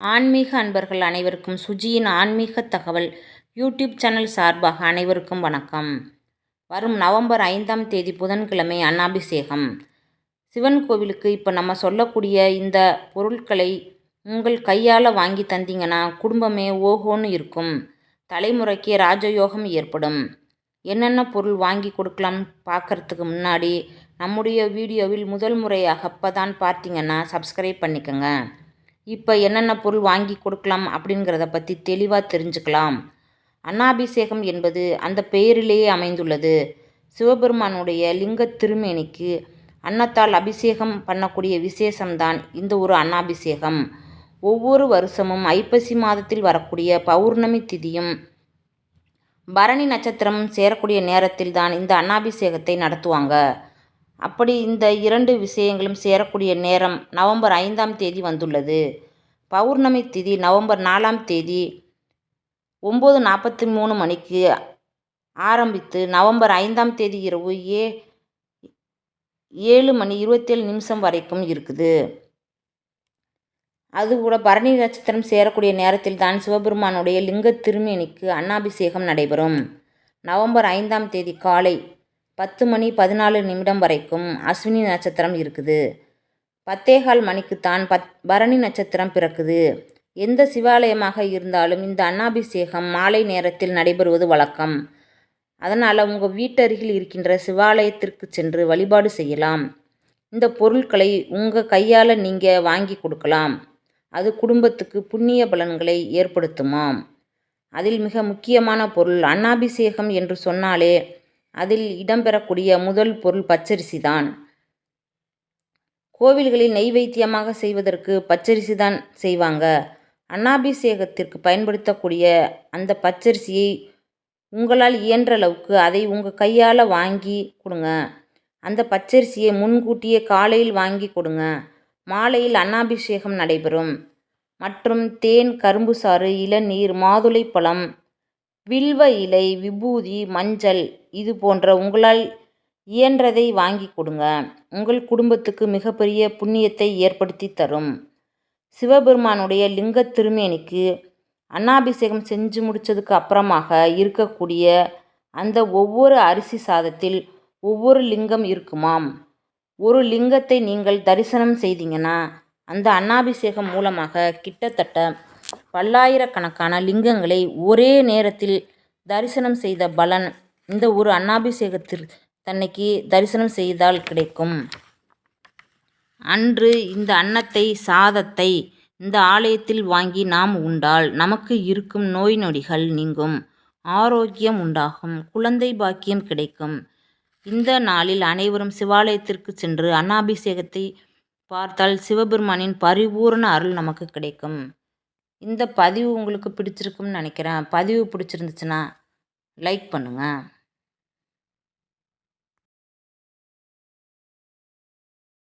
ஆன்மீக அன்பர்கள் அனைவருக்கும் சுஜியின் ஆன்மீக தகவல் யூடியூப் சேனல் சார்பாக அனைவருக்கும் வணக்கம். வரும் நவம்பர் ஐந்தாம் தேதி புதன்கிழமை அன்னாபிஷேகம். சிவன் கோவிலுக்கு இப்போ நம்ம சொல்லக்கூடிய இந்த பொருட்களை உங்கள் கையால் வாங்கி தந்தீங்கன்னா குடும்பமே ஓஹோன்னு இருக்கும். தலைமுறைக்கு ராஜயோகம் ஏற்படும். என்னென்ன பொருள் வாங்கி கொடுக்கலாம் பார்க்குறதுக்கு முன்னாடி நம்முடைய வீடியோவில் முதல் முறையாக அப்போ தான் பார்த்தீங்கன்னா சப்ஸ்கிரைப் பண்ணிக்கோங்க. இப்போ என்னென்ன பொருள் வாங்கி கொடுக்கலாம் அப்படிங்கிறத பற்றி தெளிவாக தெரிஞ்சுக்கலாம். அன்னாபிஷேகம் என்பது அந்த பெயரிலேயே அமைந்துள்ளது. சிவபெருமானுடைய லிங்க திருமேனிக்கு அன்னத்தால் அபிஷேகம் பண்ணக்கூடிய விசேஷம்தான் இந்த ஒரு அன்னாபிஷேகம். ஒவ்வொரு வருஷமும் ஐப்பசி மாதத்தில் வரக்கூடிய பௌர்ணமி திதியும் பரணி நட்சத்திரமும் சேரக்கூடிய நேரத்தில் தான் இந்த அன்னாபிஷேகத்தை நடத்துவாங்க. அப்படி இந்த இரண்டு விஷயங்களும் சேரக்கூடிய நேரம் நவம்பர் ஐந்தாம் தேதி வந்துள்ளது. பௌர்ணமி திதி நவம்பர் நாலாம் தேதி ஒம்பது நாற்பத்தி மூணு மணிக்கு ஆரம்பித்து நவம்பர் ஐந்தாம் தேதி இரவு ஏ ஏழு மணி இருபத்தேழு நிமிஷம் வரைக்கும் இருக்குது. அது கூட பரணி நட்சத்திரம் சேரக்கூடிய நேரத்தில் தான் சிவபெருமானுடைய லிங்க திருமேனிக்கு அன்னாபிஷேகம் நடைபெறும். நவம்பர் ஐந்தாம் தேதி காலை பத்து மணி பதினாலு நிமிடம் வரைக்கும் அஸ்வினி நட்சத்திரம் இருக்குது. பத்தேகால் மணிக்குத்தான் பத் பரணி நட்சத்திரம் பிறக்குது. எந்த சிவாலயமாக இருந்தாலும் இந்த அன்னாபிஷேகம் மாலை நேரத்தில் நடைபெறுவது வழக்கம். அதனால் உங்கள் வீட்டருகில் இருக்கின்ற சிவாலயத்திற்கு சென்று வழிபாடு செய்யலாம். இந்த பொருட்களை உங்கள் கையால் நீங்கள் வாங்கி கொடுக்கலாம். அது குடும்பத்துக்கு புண்ணிய பலன்களை ஏற்படுத்துமாம் அதில் மிக முக்கியமான பொருள் அன்னாபிஷேகம் என்று சொன்னாலே அதில் இடம்பெறக்கூடிய முதல் பொருள் பச்சரிசி தான். கோவில்களில் நெய்வேத்தியமாக செய்வதற்கு பச்சரிசி தான் செய்வாங்க. அன்னாபிஷேகத்திற்கு பயன்படுத்தக்கூடிய அந்த பச்சரிசியை உங்களால் இயன்ற அளவுக்கு அதை உங்கள் கையால் வாங்கி கொடுங்க. அந்த பச்சரிசியை முன்கூட்டியே காலையில் வாங்கி கொடுங்க. மாலையில் அன்னாபிஷேகம் நடைபெறும். மற்றும் தேன் கரும்பு சாறு இளநீர் மாதுளை பழம் வில்வ இலை விபூதி மஞ்சள் இது போன்ற உங்களால் இயன்றதை வாங்கி கொடுங்க. உங்கள் குடும்பத்துக்கு மிகப்பெரிய புண்ணியத்தை ஏற்படுத்தி தரும். சிவபெருமானுடைய லிங்க திருமேனிக்கு அன்னாபிஷேகம் செஞ்சு முடித்ததுக்கு அப்புறமாக இருக்கக்கூடிய அந்த ஒவ்வொரு அரிசி சாதத்தில் ஒவ்வொரு லிங்கம் இருக்குமாம். ஒரு லிங்கத்தை நீங்கள் தரிசனம் செய்தீங்கன்னா அந்த அன்னாபிஷேகம் மூலமாக கிட்டத்தட்ட பல்லாயிரக்கணக்கான லிங்கங்களை ஒரே நேரத்தில் தரிசனம் செய்த பலன் இந்த ஒரு அன்னாபிஷேகத்தில் தன்னைக்கு தரிசனம் செய்தால் கிடைக்கும். அன்று இந்த அன்னத்தை சாதத்தை இந்த ஆலயத்தில் வாங்கி நாம் உண்டால் நமக்கு இருக்கும் நோய் நொடிகள் நீங்கும். ஆரோக்கியம் உண்டாகும். குழந்தை பாக்கியம் கிடைக்கும். இந்த நாளில் அனைவரும் சிவாலயத்திற்கு சென்று அன்னாபிஷேகத்தை பார்த்தால் சிவபெருமானின் பரிபூர்ண அருள் நமக்கு கிடைக்கும். இந்த பதிவு உங்களுக்கு பிடிச்சிருக்கும்னு நினைக்கிறேன். பதிவு பிடிச்சிருந்துச்சுன்னா லைக் பண்ணுங்கள்